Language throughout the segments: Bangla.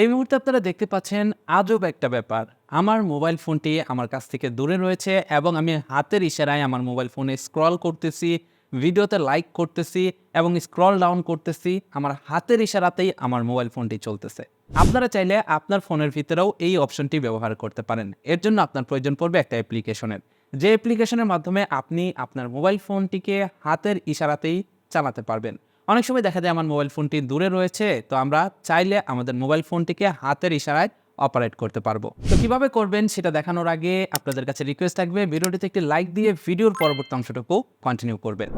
এই মুহূর্তে আপনারা দেখতে পাচ্ছেন আজব একটা ব্যাপার। আমার মোবাইল ফোনটি আমার কাছ থেকে দূরে রয়েছে এবং আমি হাতের ইশারায় আমার মোবাইল ফোনে স্ক্রল করতেছি, ভিডিওতে লাইক করতেছি এবং স্ক্রল ডাউন করতেছি। আমার হাতের ইশারাতেই আমার মোবাইল ফোনটি চলতেছে। আপনারা চাইলে আপনার ফোনের ভিতরেও এই অপশনটি ব্যবহার করতে পারেন। এর জন্য আপনার প্রয়োজন পড়বে একটা অ্যাপ্লিকেশনের। যে অ্যাপ্লিকেশনের মাধ্যমে আপনি আপনার মোবাইল ফোনটিকে হাতের ইশারাতেই চালাতে পারবেন। অনেক সময় দেখা যায় আমার মোবাইল ফোনটি দূরে রয়েছে, তো আমরা চাইলে আমাদের মোবাইল ফোনটিকে হাতের ইশারায় অপারেট করতে পারব। তো কীভাবে করবেন সেটা দেখানোর আগে আপনাদের কাছে রিকোয়েস্ট থাকবে, ভিডিওটিতে একটি লাইক দিয়ে ভিডিওর পরবর্তী অংশটুকু কন্টিনিউ করবেন।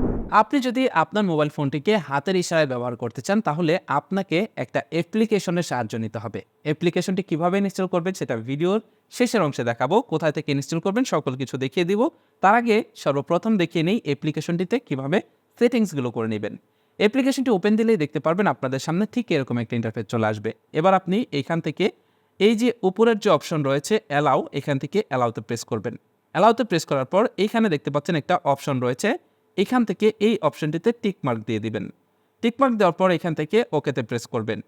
আপনি যদি আপনার মোবাইল ফোনটিকে হাতের ইশারায় ব্যবহার করতে চান, তাহলে আপনাকে একটা অ্যাপ্লিকেশনের সাহায্য নিতে হবে। অ্যাপ্লিকেশনটি কীভাবে ইনস্টল করবেন সেটা ভিডিওর শেষের অংশে দেখাবো, কোথায় থেকে ইনস্টল করবেন সকল কিছু দেখিয়ে দিব। তার আগে সর্বপ্রথম দেখিয়ে নেই অ্যাপ্লিকেশনটিতে কীভাবে সেটিংসগুলো করে নেবেন। অ্যাপ্লিকেশনটি ওপেন দিলেই দেখতে পারবেন আপনাদের সামনে ঠিক এরকম একটা ইন্টারফেস চলে আসবে। এবার আপনি এখান থেকে এই যে উপরের যে অপশন রয়েছে অ্যালাউ এখান থেকে অ্যালাউতে প্রেস করবেন। অ্যালাউতে প্রেস করার পর এইখানে দেখতে পাচ্ছেন একটা অপশন রয়েছে, এখান থেকে এই অপশনটিতে টিক মার্ক দিয়ে দিবেন। টিক মার্ক দেওয়ার পর এখান থেকে ওকেতে প্রেস করবেন।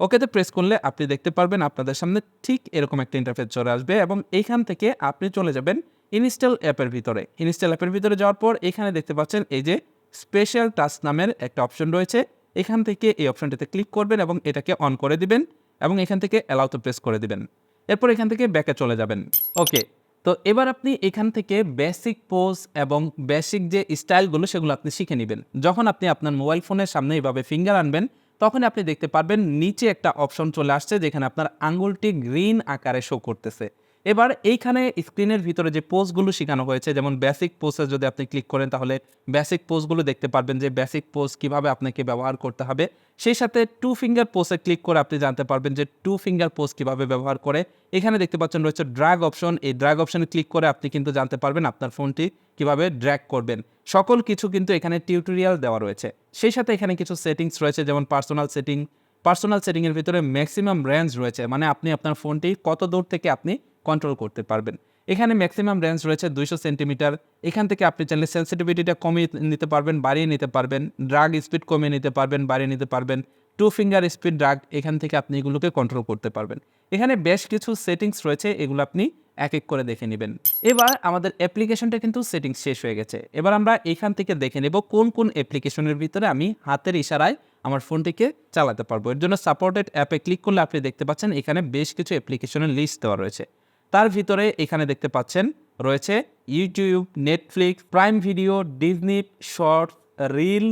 ওকেতে প্রেস করলে আপনি দেখতে পারবেন আপনাদের সামনে ঠিক এরকম একটা ইন্টারফেস চলে আসবে এবং এইখান থেকে আপনি চলে যাবেন ইনস্টল অ্যাপের ভিতরে। ইনস্টল অ্যাপের ভিতরে যাওয়ার পর এখানে দেখতে পাচ্ছেন এই যে স্পেশাল টাচ নামের একটা অপশন রয়েছে। এখান থেকে এই অপশনটিতে ক্লিক করবেন এবং এটাকে অন করে দিবেন এবং এখান থেকে অ্যালাউতে প্রেস করে দিবেন। এরপর এখান থেকে ব্যাকে চলে যাবেন। ওকে তো এবার আপনি এখান থেকে বেসিক পোজ এবং বেসিক যে স্টাইলগুলো সেগুলো আপনি শিখে নেবেন। যখন আপনি আপনার মোবাইল ফোনের সামনে এইভাবে ফিঙ্গার আনবেন, তখন আপনি দেখতে পারবেন নিচে একটা অপশন চলে আসছে যেখানে আপনার আঙুলটি গ্রিন আকারে শো করতেছে। এবার এইখানে স্ক্রিনের ভিতরে যে পোস্টগুলো শেখানো হয়েছে, যেমন বেসিক পোস্টে যদি আপনি ক্লিক করেন, তাহলে বেসিক পোজগুলো দেখতে পারবেন যে বেসিক পোজ কীভাবে আপনাকে ব্যবহার করতে হবে। সেই সাথে টু ফিঙ্গার পোস্টে ক্লিক করে আপনি জানতে পারবেন যে টু ফিঙ্গার পোজ কীভাবে ব্যবহার করে। এখানে দেখতে পাচ্ছেন রয়েছে ড্র্যাগ অপশন এই ড্র্যাগ অপশনে ক্লিক করে আপনি কিন্তু জানতে পারবেন আপনার ফোনটি কীভাবে ড্র্যাগ করবেন। সকল কিছু কিন্তু এখানে টিউটোরিয়াল দেওয়া রয়েছে। সেই সাথে এখানে কিছু সেটিংস রয়েছে, যেমন পার্সোনাল সেটিং পার্সোনাল সেটিংয়ের ভিতরে ম্যাক্সিমাম রেঞ্জ রয়েছে মানে আপনি আপনার ফোনটি কত দূর থেকে আপনি কন্ট্রোল করতে পারবেন। এখানে ম্যাক্সিমাম রেঞ্জ রয়েছে দুইশো সেন্টিমিটার এখান থেকে আপনি চাইলে সেন্সিটিভিটিটা কমিয়ে নিতে পারবেন, বাড়িয়ে নিতে পারবেন ড্রাগ স্পিড কমিয়ে নিতে পারবেন, বাড়িয়ে নিতে পারবেন টু ফিঙ্গার স্পিড ড্রাগ এখান থেকে আপনি এগুলোকে কন্ট্রোল করতে পারবেন। এখানে বেশ কিছু সেটিংস রয়েছে, এগুলো আপনি এক এক করে দেখে নেবেন। এবার আমাদের অ্যাপ্লিকেশনটা কিন্তু সেটিংস শেষ হয়ে গেছে। এবার আমরা এখান থেকে দেখে নেব কোন কোন অ্যাপ্লিকেশনের ভিতরে আমি হাতের ইশারায় আমার ফোনটিকে চালাতে পারব। এর জন্য সাপোর্টেড অ্যাপে ক্লিক করলে আপনি দেখতে পাচ্ছেন এখানে বেশ কিছু অ্যাপ্লিকেশনের লিস্ট দেওয়া রয়েছে। তার ভিতরে এখানে দেখতে পাচ্ছেন রয়েছে YouTube Netflix prime video Disney shorts reel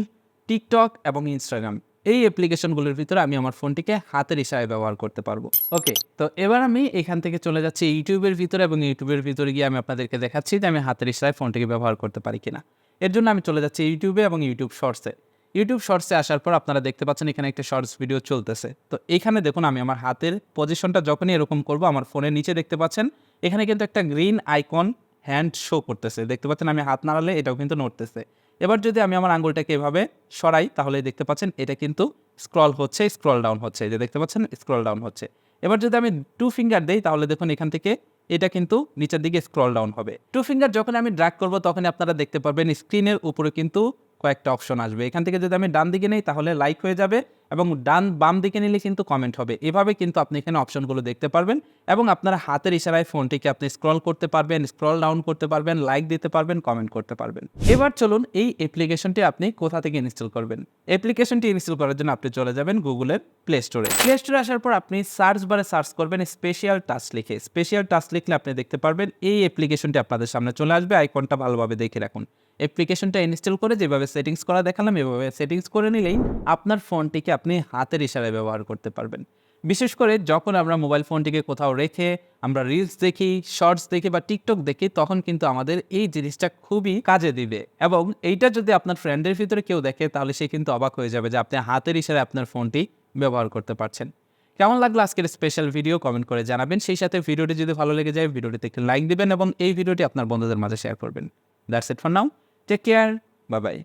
TikTok এবং ইনস্টাগ্রাম এই অ্যাপ্লিকেশনগুলোর ভিতরে আমি আমার ফোনটিকে হাতের ইশারায় ব্যবহার করতে পারব। ওকে তো এবার আমি এখান থেকে চলে যাচ্ছি ইউটিউবের ভিতরে এবং ইউটিউবের ভিতরে গিয়ে আমি আপনাদেরকে দেখাচ্ছি যে আমি হাতের ইশারায় ফোনটিকে ব্যবহার করতে পারি কিনা। এর জন্য আমি চলে যাচ্ছি ইউটিউবে এবং ইউটিউব শর্টসে ইউটিউব শর্টসে আসার পর আপনারা দেখতে পাচ্ছেন এখানে একটা শর্টস ভিডিও চলতেছে। তো এখানে দেখুন আমি আমার হাতের পজিশনটা যখনই এরকম করব, আমার ফোনের নিচে দেখতে পাচ্ছেন, এখানে কিন্তু একটা গ্রিন আইকন হ্যান্ড শো করতেছে। দেখতে পাচ্ছেন আমি হাত নাড়ালে এটাও কিন্তু নড়তেছে। এবার যদি আমি আমার আঙ্গুলটাকে এভাবে সরাই, তাহলে দেখতে পাচ্ছেন এটা কিন্তু স্ক্রল হচ্ছে স্ক্রল ডাউন হচ্ছে। যে দেখতে পাচ্ছেন স্ক্রল ডাউন হচ্ছে। এবার যদি আমি টু ফিঙ্গার দেই, তাহলে দেখুন এখান থেকে এটা কিন্তু নিচের দিকে স্ক্রল ডাউন হবে। টু ফিঙ্গার যখন আমি ড্র্যাগ করব তখন আপনারা দেখতে পারবেন স্ক্রিনের উপরে কিন্তু কয়েকটা অপশন আসবে। এখান থেকে যদি আমি ডান দিকে নেই, তাহলে লাইক হয়ে যাবে এবং ডান বাম দিকে নিলে কিন্তু কমেন্ট হবে। এভাবে কিন্তু আপনি এখানে অপশনগুলো দেখতে পারবেন এবং আপনার হাতের ইশারায় ফোনটিকে আপনি স্ক্রল করতে পারবেন স্ক্রল ডাউন করতে পারবেন লাইক দিতে পারবেন কমেন্ট করতে পারবেন। এবার চলুন এই অ্যাপ্লিকেশনটি আপনি কোথা থেকে ইনস্টল করবেন? অ্যাপ্লিকেশনটি ইনস্টল করার জন্য আপনি চলে যাবেন গুগলের প্লে স্টোরে প্লে স্টোরে আসার পর আপনি সার্চ বারে সার্চ করবেন স্পেশিয়াল টাচ লিখে। স্পেশিয়াল টাচ লিখলে আপনি দেখতে পারবেন এই অ্যাপ্লিকেশনটি আপনাদের সামনে চলে আসবে। আইকনটা ভালোভাবে দেখে রাখুন। অ্যাপ্লিকেশনটা ইনস্টল করে যেভাবে সেটিংস করা দেখালাম, এভাবে সেটিংস করে নিলেই আপনার ফোনটিকে আপনি হাতের ইশারায় ব্যবহার করতে পারবেন। বিশেষ করে যখন আমরা মোবাইল ফোনটিকে কোথাও রেখে, আমরা রিলস দেখি শর্টস দেখি বা টিকটক দেখি, তখন কিন্তু আমাদের এই জিনিসটা খুবই কাজে দিবে। এবং এইটা যদি আপনার ফ্রেন্ডের ভিতরে কেউ দেখে, তাহলে সে কিন্তু অবাক হয়ে যাবে যে আপনি হাতের ইশারায় আপনার ফোনটি ব্যবহার করতে পারছেন। কেমন লাগল আজকের স্পেশাল ভিডিও কমেন্ট করে জানাবেন। সেই সাথে ভিডিওটি যদি ভালো লেগে যায় ভিডিওটিতে একটি লাইক দিবেন এবং এই ভিডিওটি আপনার বন্ধুদের মাঝে শেয়ার করবেন। That's it for now take care bye bye